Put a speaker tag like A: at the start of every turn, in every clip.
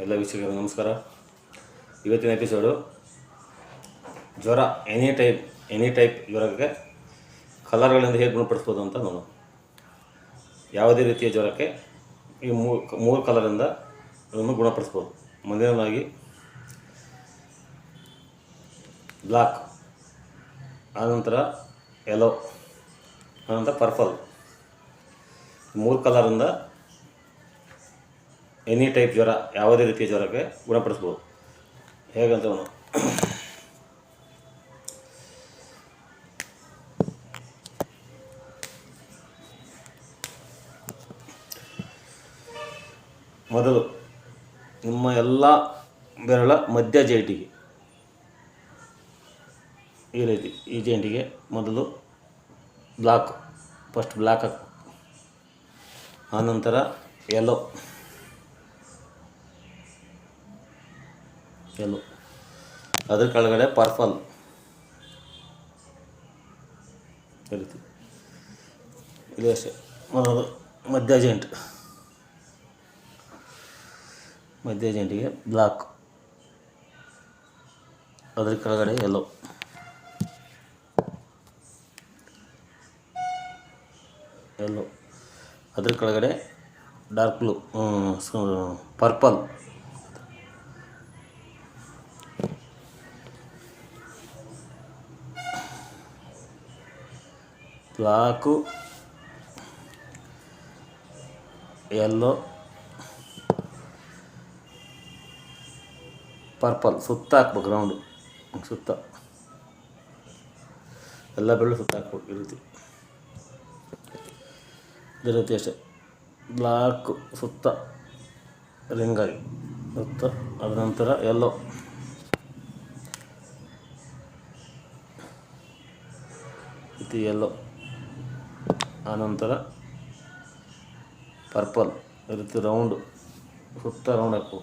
A: ಎಲ್ಲ ವೀಕ್ಷಕರಿಗೆ ನಮಸ್ಕಾರ. ಇವತ್ತಿನ ಎಪಿಸೋಡು ಜ್ವರ ಎನಿ ಟೈಪ್ ಎನಿ ಟೈಪ್ ಜ್ವರಕ್ಕೆ ಕಲರ್ಗಳಿಂದ ಹೇಗೆ ಗುಣಪಡಿಸ್ಬೋದು ಅಂತ ನಾನು ಯಾವುದೇ ರೀತಿಯ ಜ್ವರಕ್ಕೆ ಈ ಮೂರು ಮೂರು ಕಲರಿಂದ ಅದನ್ನು ಗುಣಪಡಿಸ್ಬೋದು. ಮೊದಲನೇದಾಗಿ ಬ್ಲ್ಯಾಕ್ ಆನಂತರ ಯೆಲೋ ಆನಂತರ ಪರ್ಪಲ್ ಮೂರು ಕಲರಿಂದ ಎನಿ ಟೈಪ್ ಜ್ವರ, ಯಾವುದೇ ರೀತಿಯ ಜ್ವರಕ್ಕೆ ಗುಣಪಡಿಸ್ಬೋದು. ಹೇಗಂತ ಅವನು ಮೊದಲು ನಿಮ್ಮ ಎಲ್ಲ ಬೆರಳ ಮಧ್ಯ ಜೈಟಿಗೆ. ಈ ರೀತಿ, ಈ ಜೈಂಟಿಗೆ ಮೊದಲು ಬ್ಲಾಕ್, ಫಸ್ಟ್ ಬ್ಲಾಕ್ ಆನಂತರ ಯೆಲ್ಲೋ ಯೆಲ್ಲೋ ಅದ್ರ ಕೆಳಗಡೆ ಪರ್ಪಲ್. ರೀತಿ ಇದು ಅಷ್ಟೇ. ಮೊದಲು ಮಧ್ಯ ಜೈಂಟ್ ಮಧ್ಯ ಜೈಂಟಿಗೆ ಬ್ಲಾಕ್ ಅದ್ರ ಕೆಳಗಡೆ ಎಲ್ಲೋ ಎಲ್ಲೋ ಅದ್ರ ಕೆಳಗಡೆ dark blue purple. Black yellow purple ಸುತ್ತ ಹಾಕ್ಬೇಕು ಗ್ರೌಂಡು ಸುತ್ತ ಎಲ್ಲ ಬೆಳ್ಳು ಸುತ್ತ ಹಾಕ್ಬೇಕು ಈ ರೀತಿ ಇದೇ ರೀತಿ ಅಷ್ಟೇ ಬ್ಲಾಕ್ ಸುತ್ತ ರಿಂಗಾಗಿ ಸುತ್ತ ಅದ ನಂತರ ಎಲ್ಲೋ ಇದು ಎಲ್ಲೋ ಆನಂತರ ಪರ್ಪಲ್ ಈ ರೀತಿ ರೌಂಡ್ ಸುತ್ತ ರೌಂಡ್ ಹಾಕು.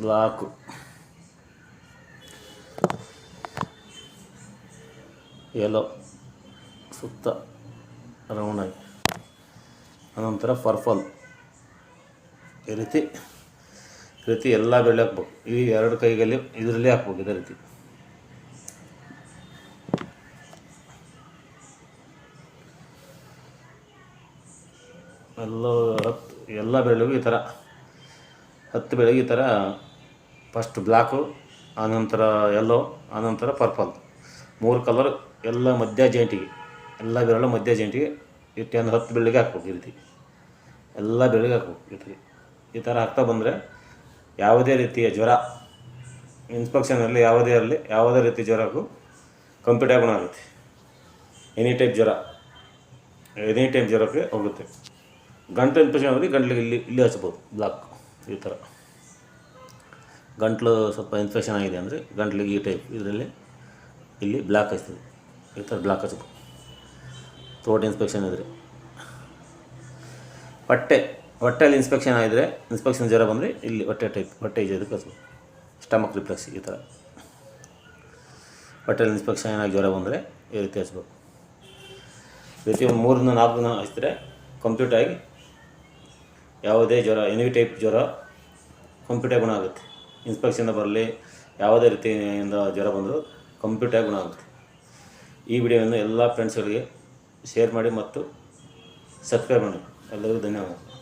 A: ಬ್ಲಾಕು ಎಲ್ಲೋ ಸುತ್ತ ರೌಂಡಾಗಿ ಆನಂತರ ಪರ್ಪಲ್ ಈ ರೀತಿ ಈ ರೀತಿ ಎಲ್ಲ ಬೆಳ್ಳಿ ಹಾಕ್ಬೇಕು. ಈ ಎರಡು ಕೈಗಲ್ಲಿ ಇದರಲ್ಲಿ ಹಾಕ್ಬೇಕು ಇದೇ ರೀತಿ. ಎಲ್ಲ ಹತ್ತು ಎಲ್ಲ ಬೆಳೆಗೂ ಈ ಥರ. ಹತ್ತು ಬೆಳೆಗೆ ಈ ಥರ. ಫಸ್ಟ್ ಬ್ಲ್ಯಾಕು, ಆನಂತರ ಯೆಲ್ಲೋ ಆನಂತರ ಪರ್ಪಲ್. ಮೂರು ಕಲರ್ ಎಲ್ಲ ಮಧ್ಯ ಜೈಂಟಿಗೆ ಎಲ್ಲ ಬೆರಳು ಮಧ್ಯ ಜೈಂಟಿಗೆ ಈ ಟೆನ್ ಹತ್ತು ಬೆಳ್ಳಿಗೆ ಹಾಕ್ಬೇಕು ಈ ರೀತಿ. ಎಲ್ಲ ಬೆಳ್ಳಿಗೆ ಹಾಕ್ಬೇಕು ಈ ರೀತಿ. ಈ ಥರ ಹಾಕ್ತಾ ಬಂದರೆ ಯಾವುದೇ ರೀತಿಯ ಜ್ವರ, ಇನ್ಸ್ಪೆಕ್ಷನಲ್ಲಿ ಯಾವುದೇ ಇರಲಿ, ಯಾವುದೇ ರೀತಿ ಜ್ವರಕ್ಕೂ ಕಂಪ್ಯೂಟರ್ ಗುಣ ಆಗುತ್ತೆ. ಎನಿ ಟೈಪ್ ಜ್ವರ ಎನಿ ಟೈಪ್ ಜ್ವರಕ್ಕೆ ಹೋಗುತ್ತೆ. ಗಂಟಲು ಇನ್ಫೆಕ್ಷನ್ ಆದರೆ ಗಂಟ್ಲಿಗೆ ಇಲ್ಲಿ ಇಲ್ಲಿ ಹಚ್ಬೋದು ಬ್ಲಾಕ್ ಈ ಥರ. ಗಂಟ್ಲು ಸ್ವಲ್ಪ ಇನ್ಫೆಕ್ಷನ್ ಆಗಿದೆ ಅಂದರೆ ಗಂಟ್ಲಿಗೆ ಈ ಟೈಪ್ ಇದರಲ್ಲಿ ಇಲ್ಲಿ ಬ್ಲಾಕ್ ಹಚ್ತೀವಿ. ಈ ಥರ ಬ್ಲಾಕ್ ಹಚ್ಬೋದು. ಥ್ರೋಟ್ ಇನ್ಸ್ಪೆಕ್ಷನ್ ಇದ್ದರೆ ಹೊಟ್ಟೆ, ಹೊಟ್ಟೆಯಲ್ಲಿ ಇನ್ಸ್ಪೆಕ್ಷನ್ ಆಗಿದ್ರೆ ಇನ್ಸ್ಪೆಕ್ಷನ್ ಜ್ವರ ಬಂದರೆ ಇಲ್ಲಿ ಹೊಟ್ಟೆ ಟೈಪ್ ಹೊಟ್ಟೆ ಇದಕ್ಕೆ ಹಚ್ಬೋದು. ಸ್ಟಮಕ್ ರಿಫ್ಲೆಕ್ಸ್ ಈ ಥರ. ಹೊಟ್ಟೆಯಲ್ಲಿ ಇನ್ಸ್ಪೆಕ್ಷನ್ ಏನಾಗಿ ಜ್ವರ ಬಂದರೆ ಈ ರೀತಿ ಹಚ್ಬೇಕು ರೀತಿ ಒಂದು ಮೂರರಿಂದ ನಾಲ್ಕು ದಿನ ಹಚ್ಚಿದ್ರೆ ಕಂಪ್ಲೀಟ್ ಆಗಿ ಯಾವುದೇ ಜ್ವರ ಎನಿ ಟೈಪ್ ಜ್ವರ ಕಂಪ್ಯೂಟರ್ ಗುಣ ಆಗುತ್ತೆ. ಇನ್ಸ್ಪೆಕ್ಷನ್ ಬರಲಿ, ಯಾವುದೇ ರೀತಿಯಿಂದ ಜ್ವರ ಬಂದರೂ ಕಂಪ್ಯೂಟರ್ ಗುಣ ಆಗುತ್ತೆ. ಈ ವಿಡಿಯೋವನ್ನು ಎಲ್ಲ ಫ್ರೆಂಡ್ಸ್ಗಳಿಗೆ ಶೇರ್ ಮಾಡಿ ಮತ್ತು ಸಬ್ಸ್ಕ್ರೈಬ್ ಮಾಡಿ. ಎಲ್ಲರಿಗೂ ಧನ್ಯವಾದ